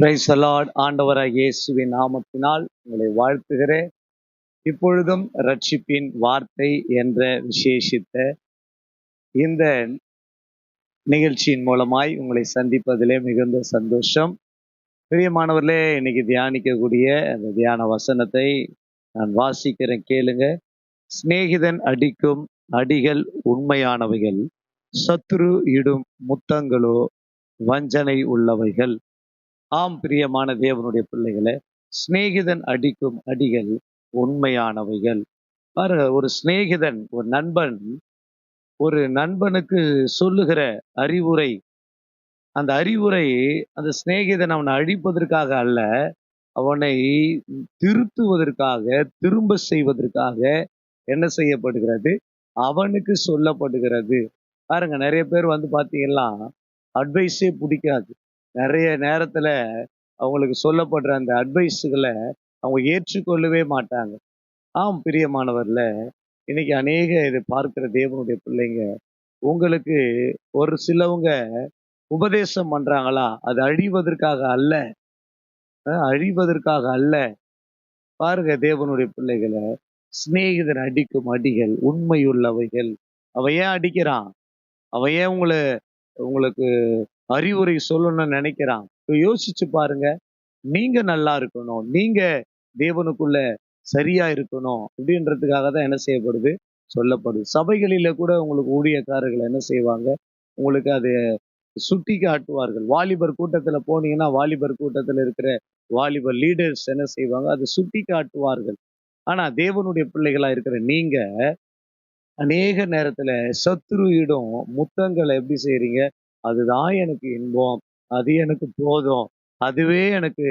Price allot ஆண்டவராக இயேசுவின் நாமத்தினால் உங்களை வாழ்த்துகிறேன். இப்பொழுதும் ரட்சிப்பின் வார்த்தை என்ற விசேஷித்த இந்த நிகழ்ச்சியின் மூலமாய் உங்களை சந்திப்பதிலே மிகுந்த சந்தோஷம். பிரியமானவர்களே இன்னைக்கு தியானிக்கக்கூடிய அந்த தியான வசனத்தை நான் வாசிக்கிறேன். கேளுங்க. சிநேகிதன் அடிக்கும் அடிகள் உண்மையானவைகள் சத்ரு இடும் முத்தங்களோ வஞ்சனை உள்ளவைகள். ஆம் பிரியமான தேவனுடைய பிள்ளைகளை சிநேகிதன் அடிக்கும் அடிகள் உண்மையானவைகள். பாருங்க ஒரு சிநேகிதன் ஒரு நண்பன் ஒரு நண்பனுக்கு சொல்லுகிற அறிவுரை அந்த அறிவுரை அந்த சிநேகிதன் அவனை அழிப்பதற்காக அல்ல அவனை திருத்துவதற்காக திரும்ப செய்வதற்காக என்ன செய்யப்படுகிறது? அவனுக்கு சொல்லப்படுகிறது. பாருங்க நிறைய பேர் வந்து பார்த்தீங்கன்னா அட்வைஸே பிடிக்காது. நிறைய நேரத்துல அவங்களுக்கு சொல்லப்படுற அந்த அட்வைஸுகளை அவங்க ஏற்றுக்கொள்ளவே மாட்டாங்க. ஆம் பிரியமானவர்ல இன்னைக்கு அநேக இதை பார்க்கிற தேவனுடைய பிள்ளைங்க உங்களுக்கு ஒரு சிலவங்க உபதேசம் பண்றாங்களா? அது அழிவதற்காக அல்ல. அழிவதற்காக அல்ல. பாருங்க தேவனுடைய பிள்ளைகளை சிநேகிதன் அடிக்கும் அடிகள் உண்மையுள்ளவைகள். அவன் ஏன் அடிக்கிறான்? அவன் ஏன் உங்களை உங்களுக்கு அறிவுரை சொல்லணும்னு நினைக்கிறான். இப்ப யோசிச்சு பாருங்க. நீங்க நல்லா இருக்கணும். நீங்க தேவனுக்குள்ள சரியா இருக்கணும் அப்படின்றதுக்காக தான் என்ன செய்யப்படுது? சொல்லப்படுது. சபைகளில கூட உங்களுக்கு ஊழியக்காரர்கள் என்ன செய்வாங்க? உங்களுக்கு அது சுட்டி காட்டுவார்கள். வாலிபர் கூட்டத்தில் போனீங்கன்னா வாலிபர் கூட்டத்தில் இருக்கிற வாலிபர் லீடர்ஸ் என்ன செய்வாங்க? அதை சுட்டி காட்டுவார்கள். ஆனால் தேவனுடைய பிள்ளைகளாக இருக்கிற நீங்கள் அநேக நேரத்தில் சத்ருவிடம் முத்தங்களை எப்படி செய்கிறீங்க அதுதான் எனக்கு இன்பம். அது எனக்கு போதும். அதுவே எனக்கு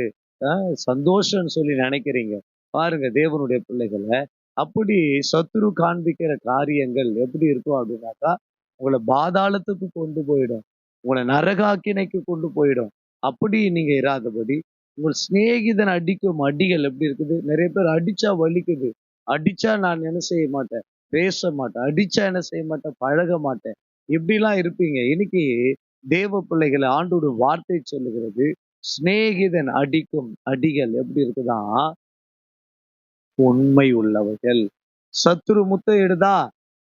சந்தோஷம்னு சொல்லி நினைக்கிறீங்க. பாருங்க தேவனுடைய பிள்ளைகளை. அப்படி சத்துரு காண்பிக்கிற காரியங்கள் எப்படி இருக்கும் அப்படின்னாக்கா உங்களை பாதாளத்துக்கு கொண்டு போயிடும். உங்களை நரகாக்கினைக்கு கொண்டு போயிடும். அப்படி நீங்க இராதபடி உங்கள் சிநேகிதன் அடிக்கும் அடிகள் எப்படி இருக்குது? நிறைய பேர் அடிச்சா வலிக்குது. அடிச்சா நான் என்ன செய்ய மாட்டேன்? பேச மாட்டேன். அடிச்சா என்ன செய்ய மாட்டேன்? பழக மாட்டேன். இப்படிலாம் இருப்பீங்க? இன்னைக்கு தேவ பிள்ளைகளை ஆண்டோட வார்த்தை சொல்லுகிறது சிநேகிதன் அடிக்கும் அடிகள் எப்படி இருக்குதான் உண்மை உள்ளவர்கள். சத்துரு முத்தையிடுதா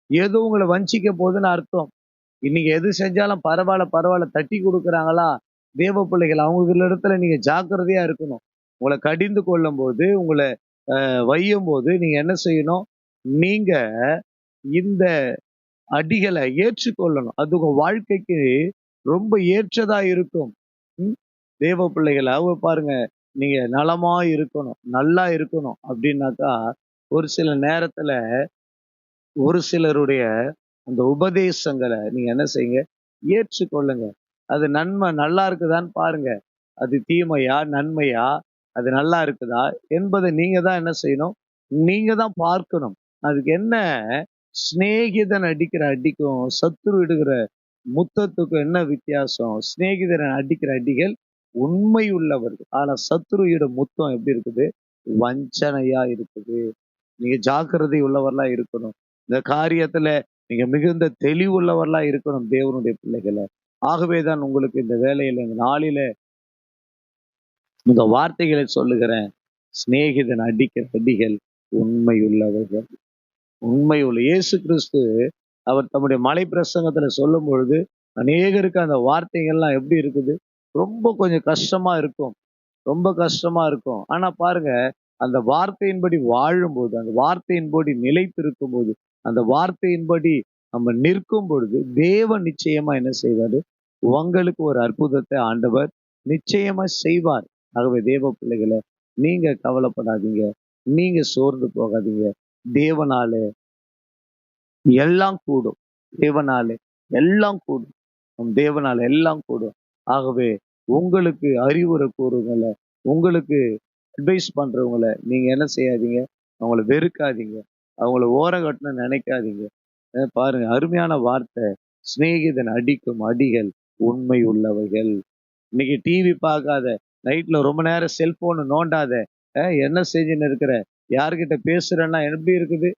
ஏதோ உங்களை வஞ்சிக்க போகுதுன்னு அர்த்தம். இன்னைக்கு எது செஞ்சாலும் பரவாயில்ல பரவாயில்ல தட்டி கொடுக்குறாங்களா? தேவ பிள்ளைகள் அவங்க இடத்துல நீங்க ஜாக்கிரதையா இருக்கணும். உங்களை கடிந்து கொள்ளும் போது உங்களை அஹ், வையும் போது நீங்க என்ன செய்யணும்? நீங்க இந்த அடிகளை ஏற்றுக்கொள்ளணும். அது உங்க வாழ்க்கைக்கு ரொம்ப ஏற்றதா இருக்கும். ம்? தேவ பிள்ளைகளை அவங்க பாருங்க நீங்க நலமா இருக்கணும் நல்லா இருக்கணும் அப்படின்னாக்கா ஒரு சில நேரத்துல ஒரு சிலருடைய அந்த உபதேசங்களை நீங்க என்ன செய்யுங்க? ஏற்றுக்கொள்ளுங்க. அது நன்மை நல்லா இருக்குதான்னு பாருங்க. அது தீமையா நன்மையா அது நல்லா இருக்குதா என்பதை நீங்க தான் என்ன செய்யணும்? நீங்க தான் பார்க்கணும். அதுக்கு என்ன சிநேகிதன் அடிக்கிற அடிக்கும் சத்துரு இடுகிற முத்தத்துக்கும் என்ன வித்தியாசம்? சிநேகிதன் அடிக்கிற அடிகள் உண்மை உள்ளவர்கள். ஆனா சத்ருயோட முத்தம் எப்படி இருக்குது? வஞ்சனையா இருக்குது. நீங்க ஜாக்கிரதை உள்ளவர்களா இருக்கணும். இந்த காரியத்துல நீங்க மிகுந்த தெளிவுள்ளவர்களா இருக்கணும் தேவனுடைய பிள்ளைகளை. ஆகவேதான் உங்களுக்கு இந்த வேலையில இந்த நாளில இந்த வார்த்தைகளை சொல்லுகிறேன். சிநேகிதன் அடிக்கிற அடிகள் உண்மையுள்ளவர்கள் உண்மையுள்ள இயேசு கிறிஸ்து அவர் தம்முடைய மலை பிரசங்கத்தில் சொல்லும் பொழுது அநேகருக்கு அந்த வார்த்தைகள்லாம் எப்படி இருக்குது? ரொம்ப கொஞ்சம் கஷ்டமா இருக்கும். ரொம்ப கஷ்டமா இருக்கும். ஆனா பாருங்க அந்த வார்த்தையின்படி வாழும்போது அந்த வார்த்தையின்படி நிலைத்திருக்கும் போது அந்த வார்த்தையின்படி நம்ம நிற்கும் பொழுது தேவன் நிச்சயமா என்ன செய்வாரு? உங்களுக்கு ஒரு அற்புதத்தை ஆண்டவர் நிச்சயமா செய்வார். ஆகவே தேவ பிள்ளைகளை நீங்க கவலைப்படாதீங்க. நீங்க சோர்ந்து போகாதீங்க. தேவனாலே. எல்லாம் கூடும். தேவனாலே எல்லாம் கூடும். நம் தேவனால எல்லாம் கூடும். ஆகவே உங்களுக்கு அறிவுரை கூறுவங்களை உங்களுக்கு அட்வைஸ் பண்றவங்களை நீங்க என்ன செய்யாதீங்க? அவங்கள வெறுக்காதீங்க. அவங்கள ஓரங்கட்டணும் நினைக்காதீங்க. பாருங்க அருமையான வார்த்தை. சிநேகிதன் அடிக்கும் அடிகள் உண்மை உள்ளவைகள். இன்னைக்கு டிவி பார்க்காத நைட்ல ரொம்ப நேரம் செல்போன் நோண்டாத என்ன செஞ்சுன்னு இருக்கிற? யார்கிட்ட பேசுறேன்னா எப்படி இருக்குது?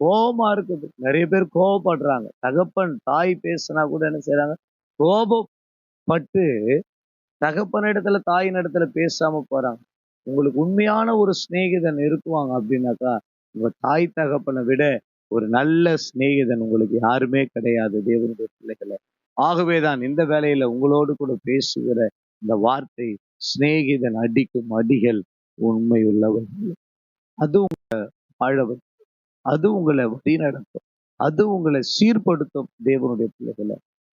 கோபமா இருக்குது. நிறைய பேர் கோபப்படுறாங்க. தகப்பன் தாய் பேசுனா கூட என்ன செய்றாங்க? கோபப்பட்டு தகப்பனிடத்துல தாயின் இடத்துல பேசாம போறாங்க. உங்களுக்கு உண்மையான ஒரு சிநேகிதன் இருக்குவாங்க அப்படின்னாக்கா உங்க தாய் தகப்பனை விட ஒரு நல்ல சிநேகிதன் உங்களுக்கு யாருமே கிடையாது தேவனுடைய பிள்ளைகளை. ஆகவேதான் இந்த வேலையில உங்களோடு கூட பேசுகிற இந்த வார்த்தை சிநேகிதன் அடிக்கும் அடிகள் உண்மையுள்ளவர்கள் அது உங்களை வாழ வைக்கும் அது உங்களை வழிநடத்தும். அது உங்களை சீர்படுத்தும் தேவனுடைய பிள்ளைகளை.